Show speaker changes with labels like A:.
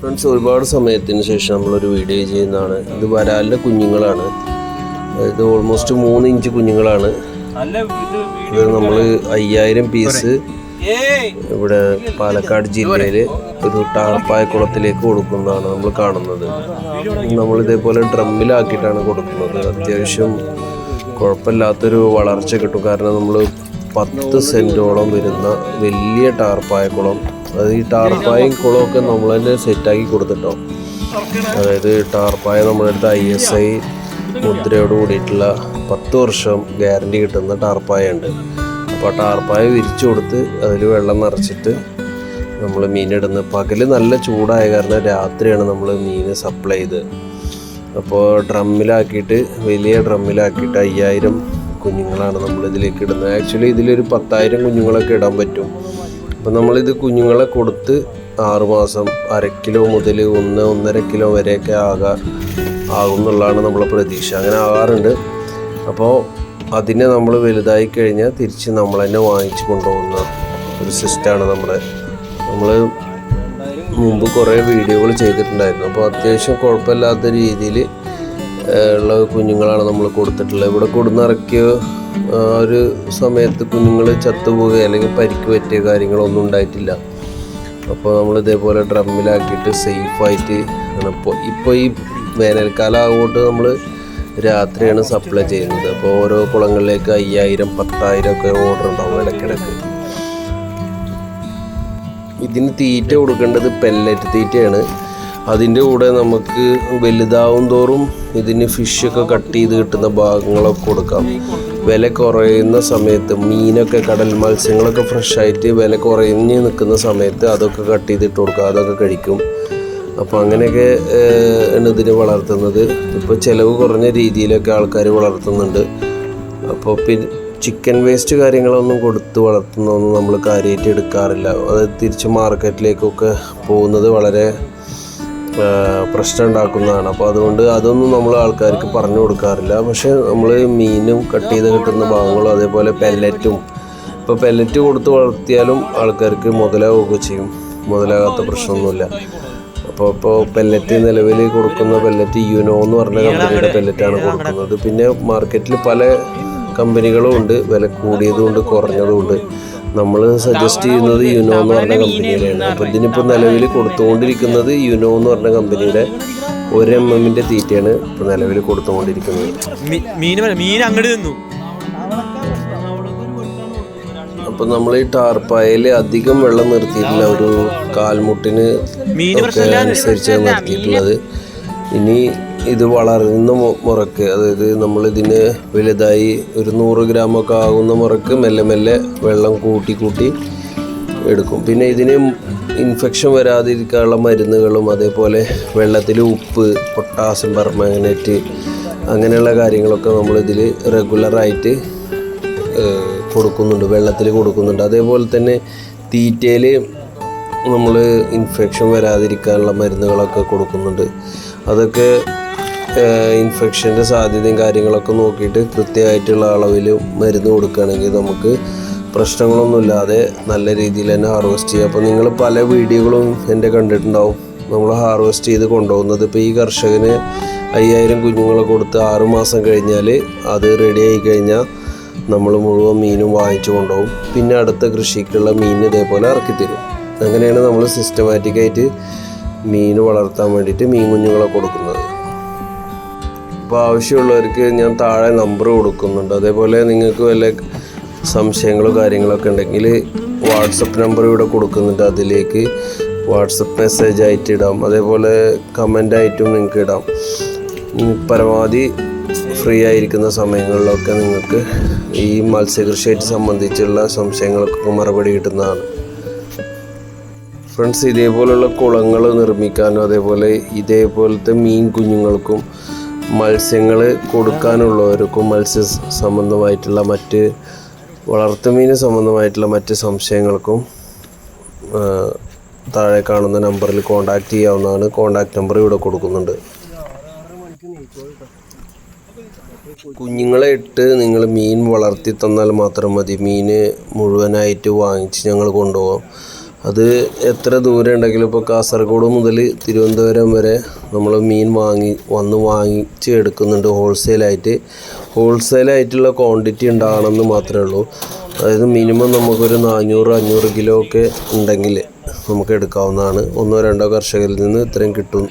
A: Friends ഒരുപാട് സമയത്തിന് ശേഷം നമ്മളൊരു വീഡിയോ ചെയ്യുന്നതാണ്. ഇത് വരാലിന്റെ കുഞ്ഞുങ്ങളാണ്. അതായത് ഓൾമോസ്റ്റ് മൂന്ന് ഇഞ്ച് കുഞ്ഞുങ്ങളാണ്.
B: ഇത്
A: നമ്മൾ അയ്യായിരം പീസ് ഇവിടെ പാലക്കാട് ജില്ലയിൽ ഒരു ടാർപ്പായ കുളത്തിലേക്ക് കൊടുക്കുന്നതാണ് നമ്മൾ കാണുന്നത്. നമ്മൾ ഇതേപോലെ ഡ്രമ്മിലാക്കിയിട്ടാണ് കൊടുക്കുന്നത്. അത്യാവശ്യം കുഴപ്പമില്ലാത്തൊരു വളർച്ച കിട്ടും. കാരണം നമ്മൾ പത്ത് സെന്റോളം വരുന്ന വലിയ ടാർപ്പായ കുളം. അത് ഈ ടാർപ്പായും ഒക്കെ നമ്മൾ തന്നെ സെറ്റാക്കി കൊടുത്തിട്ടോ. അതായത് ടാർപ്പായ നമ്മുടെ അടുത്ത് ഐ എസ് ഐ മുദ്രയോട് കൂടിയിട്ടുള്ള പത്ത് വർഷം ഗ്യാരണ്ടി കിട്ടുന്ന ടാർപ്പായ ഉണ്ട് അപ്പോൾ ടാർപ്പായ വിരിച്ചു കൊടുത്ത് അതിൽ വെള്ളം നിറച്ചിട്ട് നമ്മൾ മീനിടുന്നത്. പകൽ നല്ല ചൂടായ കാരണം രാത്രിയാണ് നമ്മൾ മീൻ സപ്ലൈ ചെയ്ത് അപ്പോൾ ഡ്രമ്മിലാക്കിയിട്ട് വലിയ ഡ്രമ്മിലാക്കിയിട്ട് അയ്യായിരം കുഞ്ഞുങ്ങളാണ് നമ്മൾ ഇതിലേക്ക് ഇടുന്നത്. ആക്ച്വലി ഇതിലൊരു പത്തായിരം കുഞ്ഞുങ്ങളൊക്കെ ഇടാൻ പറ്റും. അപ്പം നമ്മളിത് കുഞ്ഞുങ്ങളെ കൊടുത്ത് ആറുമാസം അര കിലോ മുതൽ ഒന്ന് ഒന്നര കിലോ വരെയൊക്കെ ആകാ ആകും എന്നുള്ളതാണ് നമ്മളെ പ്രതീക്ഷ. അങ്ങനെ ആകാറുണ്ട്. അപ്പോൾ അതിനെ നമ്മൾ വലുതായി കഴിഞ്ഞാൽ തിരിച്ച് നമ്മൾ തന്നെ വാങ്ങിച്ചു കൊണ്ടുപോകുന്ന ഒരു സിസ്റ്റമാണ് നമ്മുടെ നമ്മൾ മുമ്പ് കുറേ വീഡിയോകൾ ചെയ്തിട്ടുണ്ടായിരുന്നു. അപ്പോൾ അത്യാവശ്യം കുഴപ്പമില്ലാത്ത രീതിയിൽ ഉള്ള കുഞ്ഞുങ്ങളാണ് നമ്മൾ കൊടുത്തിട്ടുള്ളത്. ഇവിടെ കൊടുന്നിറക്കിയ ഒരു സമയത്ത് കുഞ്ഞുങ്ങൾ ചത്തുപോകുക അല്ലെങ്കിൽ പരിക്ക് പറ്റിയ കാര്യങ്ങളൊന്നും ഉണ്ടായിട്ടില്ല. അപ്പോൾ നമ്മൾ ഇതേപോലെ ഡ്രമ്മിലാക്കിയിട്ട് സേഫായിട്ട് ഇപ്പോൾ ഇപ്പോൾ ഈ വേനൽക്കാലം ആകൊണ്ട് നമ്മൾ രാത്രിയാണ് സപ്ലൈ ചെയ്യുന്നത്. അപ്പോൾ ഓരോ കുളങ്ങളിലേക്ക് അയ്യായിരം പത്തായിരം ഒക്കെ ഓർഡർ ഉണ്ടാവും ഇടയ്ക്കിടയ്ക്ക്. ഇതിന് തീറ്റ കൊടുക്കേണ്ടത് പെല്ലറ്റ് തീറ്റയാണ്. അതിന്റെ കൂടെ നമുക്ക് വലുതാവും തോറും ഇതിന് ഫിഷൊക്കെ കട്ട് ചെയ്ത് കിട്ടുന്ന ഭാഗങ്ങളൊക്കെ കൊടുക്കാം. വില കുറയുന്ന സമയത്ത് മീനൊക്കെ കടൽ മത്സ്യങ്ങളൊക്കെ ഫ്രഷായിട്ട് വില കുറഞ്ഞ് നിൽക്കുന്ന സമയത്ത് അതൊക്കെ കട്ട് ചെയ്തിട്ട് കൊടുക്കുക അതൊക്കെ കഴിക്കും. അപ്പോൾ അങ്ങനെയൊക്കെ ആണ് ഇതിന് വളർത്തുന്നത്. ഇപ്പോൾ ചിലവ് കുറഞ്ഞ രീതിയിലൊക്കെ ആൾക്കാർ വളർത്തുന്നുണ്ട്. അപ്പോൾ പിന്നെ ചിക്കൻ വേസ്റ്റ് കാര്യങ്ങളൊന്നും കൊടുത്ത് വളർത്തുന്നതൊന്നും നമ്മൾ കാര്യമായിട്ട് എടുക്കാറില്ല. അത് തിരിച്ച് മാർക്കറ്റിലേക്കൊക്കെ പോകുന്നത് വളരെ പ്രശ്നം ഉണ്ടാക്കുന്നതാണ് അപ്പോൾ അതുകൊണ്ട് അതൊന്നും നമ്മൾ ആൾക്കാർക്ക് പറഞ്ഞു കൊടുക്കാറില്ല. പക്ഷേ നമ്മൾ മീനും കട്ട് ചെയ്ത് കിട്ടുന്ന ഭാഗങ്ങളും അതേപോലെ പെല്ലറ്റും ഇപ്പോൾ പെല്ലറ്റ് കൊടുത്ത് വളർത്തിയാലും ആൾക്കാർക്ക് മുതലാവുകയൊക്കെ ചെയ്യും. മുതലാകാത്ത പ്രശ്നമൊന്നുമില്ല. അപ്പോൾ ഇപ്പോൾ പെല്ലറ്റ് നിലവിൽ കൊടുക്കുന്ന പെല്ലറ്റ് യുനോ എന്ന് പറഞ്ഞ കമ്പനിയുടെ പെല്ലറ്റാണ് കൊടുക്കുന്നത്. പിന്നെ മാർക്കറ്റിൽ പല കമ്പനികളും ഉണ്ട് വില കൂടിയതും ഉണ്ട് കുറഞ്ഞതും ഉണ്ട്. നമ്മൾ സജസ്റ്റ് ചെയ്യുന്നത് യുനോ എന്ന് പറഞ്ഞ കമ്പനിയിലാണ് അപ്പോൾ ഇതിനിപ്പോൾ നിലവിൽ കൊടുത്തുകൊണ്ടിരിക്കുന്നത് യുനോ എന്ന് പറഞ്ഞ കമ്പനിയുടെ ഒരു എം എമ്മിന്റെ തീറ്റയാണ് ഇപ്പോൾ നിലവിൽ കൊടുത്തുകൊണ്ടിരിക്കുന്നത്.
C: മീൻ മീൻ അങ്ങോട്ട് നിന്നു
A: അപ്പോൾ നമ്മൾ ഈ ടാർപ്പായയിൽ അധികം വെള്ളം നിർത്തിയിട്ടില്ല. ഒരു കാൽമുട്ടിന് അനുസരിച്ചാണ് നിർത്തിയിട്ടുള്ളത്. ഇനി ഇത് വളരുന്ന മുറക്ക് അതായത് നമ്മൾ ഇതിന് വലുതായി ഒരു നൂറ് ഗ്രാമൊക്കെ ആകുന്ന മുറക്ക് മെല്ലെ മെല്ലെ വെള്ളം കൂട്ടി കൂട്ടി എടുക്കും. പിന്നെ ഇതിന് ഇൻഫെക്ഷൻ വരാതിരിക്കാനുള്ള മരുന്നുകളും അതേപോലെ വെള്ളത്തിൽ ഉപ്പ് പൊട്ടാസ്യം പെർമാഗ്നേറ്റ് അങ്ങനെയുള്ള കാര്യങ്ങളൊക്കെ നമ്മളിതിൽ റെഗുലറായിട്ട് കൊടുക്കുന്നുണ്ട്. വെള്ളത്തിൽ കൊടുക്കുന്നുണ്ട്. അതേപോലെ തന്നെ തീറ്റയിൽ നമ്മൾ ഇൻഫെക്ഷൻ വരാതിരിക്കാനുള്ള മരുന്നുകളൊക്കെ കൊടുക്കുന്നുണ്ട്. അതൊക്കെ ഇൻഫെക്ഷന്റെ സാധ്യതയും കാര്യങ്ങളൊക്കെ നോക്കിയിട്ട് കൃത്യമായിട്ടുള്ള അളവിൽ മരുന്ന് കൊടുക്കുകയാണെങ്കിൽ നമുക്ക് പ്രശ്നങ്ങളൊന്നുമില്ലാതെ നല്ല രീതിയിൽ തന്നെ ഹാർവെസ്റ്റ് ചെയ്യുക അപ്പോൾ നിങ്ങൾ പല വീഡിയോകളും എന്റെ കണ്ടിട്ടുണ്ടാവും. നമ്മൾ ഹാർവെസ്റ്റ് ചെയ്ത് കൊണ്ടുപോകുന്നത് ഇപ്പോൾ ഈ കർഷകന് അയ്യായിരം കുഞ്ഞുങ്ങളെ കൊടുത്ത് ആറുമാസം കഴിഞ്ഞാൽ അത് റെഡി ആയി കഴിഞ്ഞാൽ നമ്മൾ മുഴുവൻ മീനും വാങ്ങിച്ചു കൊണ്ടുപോകും. പിന്നെ അടുത്ത കൃഷിക്കുള്ള മീൻ ഇതേപോലെ ഇറക്കിത്തരും. അങ്ങനെയാണ് നമ്മൾ സിസ്റ്റമാറ്റിക്കായിട്ട് മീൻ വളർത്താൻ വേണ്ടിയിട്ട് മീൻ കുഞ്ഞുങ്ങളെ കൊടുക്കുന്നത്. അപ്പോൾ ആവശ്യമുള്ളവർക്ക് ഞാൻ താഴെ നമ്പർ കൊടുക്കുന്നുണ്ട്. അതേപോലെ നിങ്ങൾക്ക് വല്ല സംശയങ്ങളോ കാര്യങ്ങളൊക്കെ ഉണ്ടെങ്കിൽ വാട്സപ്പ് നമ്പർ ഇവിടെ കൊടുക്കുന്നുണ്ട്. അതിലേക്ക് വാട്സപ്പ് മെസ്സേജ് ആയിട്ട് ഇടാം. അതേപോലെ കമന്റ് ആയിട്ടും നിങ്ങൾക്ക് ഇടാം. പരമാവധി ഫ്രീ ആയിരിക്കുന്ന സമയങ്ങളിലൊക്കെ നിങ്ങൾക്ക് ഈ മത്സ്യകൃഷിയായിട്ട് സംബന്ധിച്ചുള്ള സംശയങ്ങൾക്കൊക്കെ മറുപടി കിട്ടുന്നതാണ്. ഫ്രണ്ട്സ് ഇതേപോലുള്ള കുളങ്ങൾ നിർമ്മിക്കാനും അതേപോലെ ഇതേപോലത്തെ മീൻ കുഞ്ഞുങ്ങൾക്കും മത്സ്യങ്ങൾ കൊടുക്കാനുള്ളവർക്കും മത്സ്യ സംബന്ധമായിട്ടുള്ള മറ്റ് വളർത്തുമീന് സംബന്ധമായിട്ടുള്ള മറ്റ് സംശയങ്ങൾക്കും താഴെ കാണുന്ന നമ്പറിൽ കോൺടാക്റ്റ് ചെയ്യാവുന്നതാണ്. കോൺടാക്റ്റ് നമ്പർ ഇവിടെ കൊടുക്കുന്നുണ്ട്. കുഞ്ഞുങ്ങളെ ഇട്ട് നിങ്ങൾ മീൻ വളർത്തി തന്നാൽ മാത്രം മതി. മീൻ മുഴുവനായിട്ട് വാങ്ങിച്ച് ഞങ്ങൾ കൊണ്ടുപോകാം. അത് എത്ര ദൂരം ഉണ്ടെങ്കിലും ഇപ്പോൾ കാസർഗോഡ് മുതൽ തിരുവനന്തപുരം വരെ നമ്മൾ മീൻ വാങ്ങി വന്ന് വാങ്ങിച്ച് എടുക്കുന്നുണ്ട് ഹോൾസെയിലായിട്ട് ഹോൾസെയിലായിട്ടുള്ള ക്വാണ്ടിറ്റി ഉണ്ടാകണമെന്ന് മാത്രമേ ഉള്ളൂ. അതായത് മിനിമം നമുക്കൊരു നാനൂറ് അഞ്ഞൂറ് കിലോ ഒക്കെ ഉണ്ടെങ്കിൽ നമുക്ക് എടുക്കാവുന്നതാണ്. ഒന്നോ രണ്ടോ കർഷകരിൽ നിന്ന് ഇത്രയും കിട്ടും.